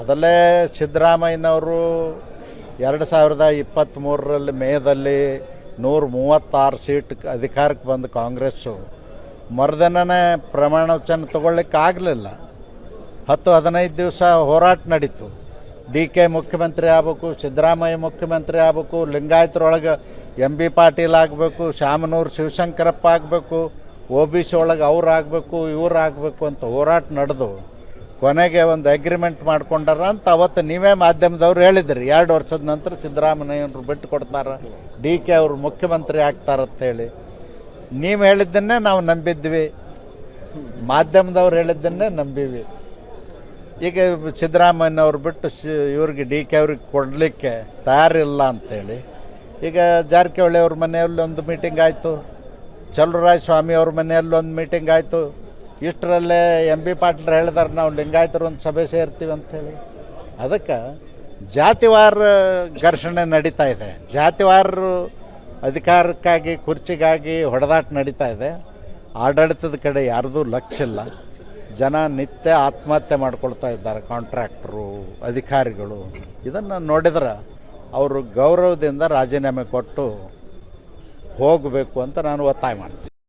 ಮೊದಲೇ ಸಿದ್ದರಾಮಯ್ಯನವರು ಎರಡು ಸಾವಿರದ ಇಪ್ಪತ್ತ್ಮೂರರಲ್ಲಿ ಮೇದಲ್ಲಿ ನೂರ ಮೂವತ್ತಾರು ಸೀಟ್ ಅಧಿಕಾರಕ್ಕೆ ಬಂದ ಕಾಂಗ್ರೆಸ್ಸು. ಮರುದಿನನೇ ಪ್ರಮಾಣ ವಚನ ತಗೊಳ್ಳಿಕ್ಕೆ ಆಗಲಿಲ್ಲ. ಹತ್ತು ಹದಿನೈದು ದಿವಸ ಹೋರಾಟ ನಡೀತು. ಡಿ ಕೆ ಮುಖ್ಯಮಂತ್ರಿ ಆಗಬೇಕು, ಸಿದ್ದರಾಮಯ್ಯ ಮುಖ್ಯಮಂತ್ರಿ ಆಗಬೇಕು, ಲಿಂಗಾಯತರೊಳಗೆ ಎಂ ಬಿ ಪಾಟೀಲ್ ಆಗಬೇಕು, ಶಾಮನೂರು ಶಿವಶಂಕರಪ್ಪ ಆಗಬೇಕು, ಒ ಬಿ ಸಿ ಒಳಗೆ ಅವ್ರು ಆಗಬೇಕು, ಇವ್ರು ಆಗಬೇಕು ಅಂತ ಹೋರಾಟ ನಡೆದು ಕೊನೆಗೆ ಒಂದು ಅಗ್ರಿಮೆಂಟ್ ಮಾಡ್ಕೊಂಡಾರ ಅಂತ ಅವತ್ತು ನೀವೇ ಮಾಧ್ಯಮದವ್ರು ಹೇಳಿದ್ರಿ. ಎರಡು ವರ್ಷದ ನಂತರ ಸಿದ್ದರಾಮಯ್ಯವ್ರು ಬಿಟ್ಟು ಕೊಡ್ತಾರೆ. ಡಿ ಕೆ ಅವರು ಮುಖ್ಯಮಂತ್ರಿ ಆಗ್ತಾರಂತ ಹೇಳಿ. ನೀವು ಹೇಳಿದ್ದನ್ನೇ ನಾವು ನಂಬಿದ್ವಿ. ಮಾಧ್ಯಮದವ್ರು ಹೇಳಿದ್ದನ್ನೇ ನಂಬಿವಿ. ಈಗ ಸಿದ್ದರಾಮಯ್ಯನವ್ರು ಬಿಟ್ಟು ಸಿ, ಇವ್ರಿಗೆ ಡಿ ಕೆ ಅವ್ರಿಗೆ ಕೊಡಲಿಕ್ಕೆ ತಯಾರಿಲ್ಲ ಅಂಥೇಳಿ ಈಗ ಜಾರಕಿಹೊಳಿ ಅವ್ರ ಮನೆಯಲ್ಲಿ ಒಂದು ಮೀಟಿಂಗ್ ಆಯಿತು. ಚಲುವರಾಯ ಸ್ವಾಮಿ ಅವ್ರ ಮನೆಯಲ್ಲಿ ಒಂದು ಮೀಟಿಂಗ್ ಆಯಿತು. ಇಷ್ಟರಲ್ಲೇ ಎಂ ಬಿ ಪಾಟೀಲ್ರು ಹೇಳಿದಾರೆ, ನಾವು ಲಿಂಗಾಯತರು ಒಂದು ಸಭೆ ಸೇರ್ತೀವಿ ಅಂಥೇಳಿ ಅದಕ್ಕೆ ಜಾತಿವಾರ ಘರ್ಷಣೆ ನಡೀತಾ ಇದೆ. ಜಾತಿವಾರರು ಅಧಿಕಾರಕ್ಕಾಗಿ, ಕುರ್ಚಿಗಾಗಿ ಹೊಡೆದಾಟ ನಡೀತಾ ಇದೆ. ಆಡಳಿತದ ಕಡೆ ಯಾರ್ದೂ ಲಕ್ಷ್ಯ ಇಲ್ಲ. ಜನ ನಿತ್ಯ ಆತ್ಮಹತ್ಯೆ ಮಾಡ್ಕೊಳ್ತಾ ಇದ್ದಾರೆ ಕಾಂಟ್ರಾಕ್ಟ್ರು, ಅಧಿಕಾರಿಗಳು. ಇದನ್ನು ನೋಡಿದ್ರೆ ಅವರು ಗೌರವದಿಂದ ರಾಜೀನಾಮೆ ಕೊಟ್ಟು ಹೋಗಬೇಕು ಅಂತ ನಾನು ಒತ್ತಾಯ ಮಾಡ್ತೀನಿ.